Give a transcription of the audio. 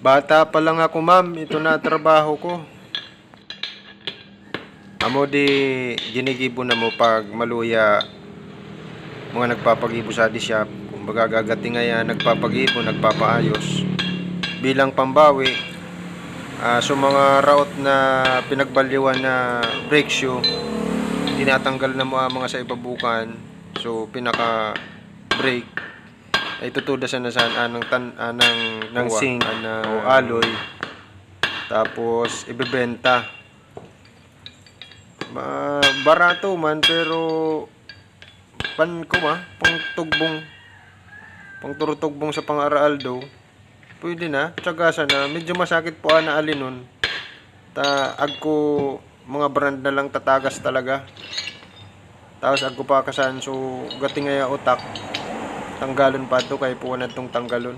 Bata pa lang ako, ma'am. Ito na trabaho ko. Amo di ginigibo na mo pag maluya mga nagpapagibo sa di shop. Kumbaga gagati nga nagpapagibo, nagpapaayos. Bilang pambawi, ah, so mga route na pinagbaliwan na brake shoe, tinatanggal na mo mga sa ibabukan. So pinaka brake ay tutudasan na saan anang tan anang ng sing ana o alloy. Tapos ibebenta. Ma, barato man pero pan ko ma pang tugbong pang turutugbong sa pang-aral daw. Pwede na. Tsagasan na medyo masakit po ana alin nun ta agko mga brand na lang tatagas talaga. Tapos agko pa kasan so gating nga utak tanggalon pa to kay puwan tong tanggalon